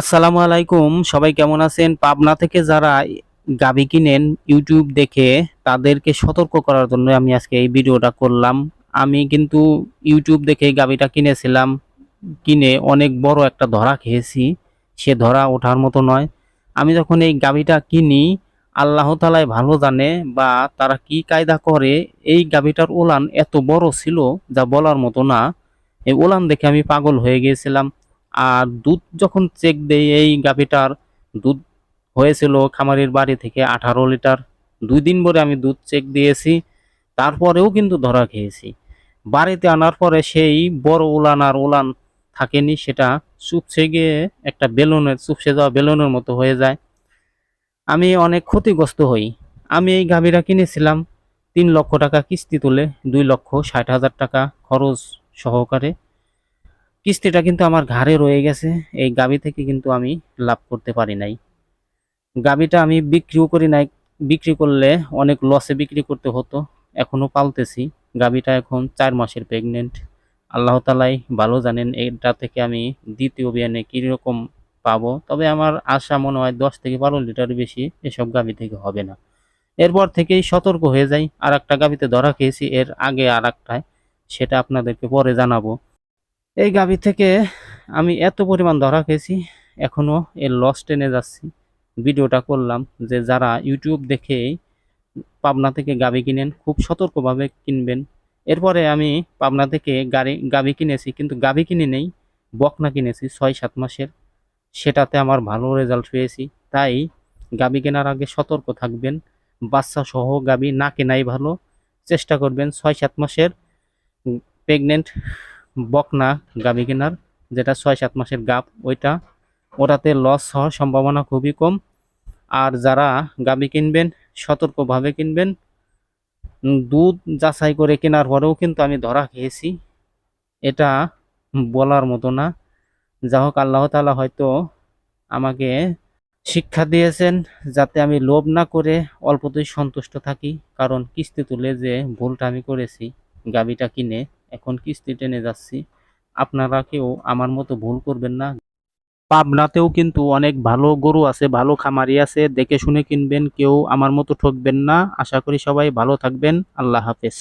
আসসালামু আলাইকুম। সবাই কেমন আছেন? পাবনা থেকে যারা গাবি কিনেন ইউটিউব দেখে, তাদেরকে সতর্ক করার জন্য আমি আজকে এই ভিডিওটা করলাম। আমি কিন্তু ইউটিউব দেখে গাবিটা কিনেছিলাম। কিনে অনেক বড় একটা ধরা খেয়েছি। সে ধরা ওঠার মতো নয়। আমি যখন এই গাবিটা কিনি, আল্লাহ তালাই ভালো জানে বা তারা কি কায়দা করে, এই গাবিটার ওলান এত বড় ছিল যা বলার মতো না। এই ওলান দেখে আমি পাগল হয়ে গিয়েছিলাম। আর দুধ যখন চেক দেই, এই গাভীটার দুধ হয়েছিল খামারের বাড়ি থেকে আঠারো লিটার। দুই দিন পরে আমি দুধ চেক দিয়েছি, তারপরেও কিন্তু ধরা খেয়েছি। বাড়িতে আনার পরে সেই বড় উলান আর উলান থাকেনি, সেটা চুপসে গিয়ে একটা বেলুনের, চুপসে যাওয়া বেলুনের মতো হয়ে যায়। আমি অনেক ক্ষতিগ্রস্ত হই। আমি এই গাভীটা কিনেছিলাম তিন লক্ষ টাকা কিস্তি তুলে, দুই লক্ষ ষাট হাজার টাকা খরচ সহকারে। কিস্তিটা কিন্তু আমার ঘাড়ে রয়ে গেছে। এই গাবি থেকে কিন্তু আমি লাভ করতে পারি নাই। গাবিটা আমি বিক্রিও করি নাই। বিক্রি করলে অনেক লসে বিক্রি করতে হতো। এখনও পালতেছি। গাবিটা এখন চার মাসের প্রেগনেন্ট আল্লাহ তালাই ভালো জানেন এটা থেকে আমি দ্বিতীয় বিয়ানে কীরকম পাবো। তবে আমার আশা মনে হয় দশ থেকে বারো লিটার বেশি এসব গাবি থেকে হবে না। এরপর থেকেই সতর্ক হয়ে যাই। আর একটা গাবিতে ধরা খেয়েছি। এর আগে আর একটায় সেটা আপনাদেরকে পরে জানাব। এই গাভী থেকে আমি এত পরিমাণ ধরা খেয়েছি এখনও এর লস টেনে যাচ্ছি। ভিডিওটা করলাম যে যারা ইউটিউব দেখে পাবনা থেকে গাভী কিনেন, খুব সতর্কভাবে কিনবেন। এরপরে আমি পাবনা থেকে গাড়ি, গাভী কিনেছি, কিন্তু গাভী কিনে নেই, বকনা কিনেছি ছয় সাত মাসের। সেটাতে আমার ভালো রেজাল্ট পেয়েছি। তাই গাভী কেনার আগে সতর্ক থাকবেন। বাচ্চা সহ গাভী না কেনাই ভালো। চেষ্টা করবেন ছয় সাত মাসের প্রেগনেন্ট বকনা গাভী কেনার, যেটা ছয় সাত মাসের গাপ, ওইটা ওটাতে লস হওয়ার সম্ভাবনা খুবই কম। আর যারা গাভী কিনবেন, সতর্কভাবে কিনবেন। দুধ যাচাই করে কেনার পরেও কিন্তু আমি ধরা খেয়েছি। এটা বলার মতো না। যা হোক, আল্লাহ তাআলা হয়তো আমাকে শিক্ষা দিয়েছেন যাতে আমি লোভ না করে অল্পতেই সন্তুষ্ট থাকি। কারণ কিস্তি তুলে যে ভুলটা আমি করেছি গাভীটা কিনে এখন কিস্তি টেনে যাচ্ছি। আপনারা কেউ আমার মতো ভুল করবেন না। পাবনাতেও কিন্তু অনেক ভালো গরু আছে, ভালো খামারি আছে। দেখে শুনে কিনবেন, কেউ আমার মতো ঠকবেন না। আশা করি সবাই ভালো থাকবেন। আল্লাহ হাফেজ।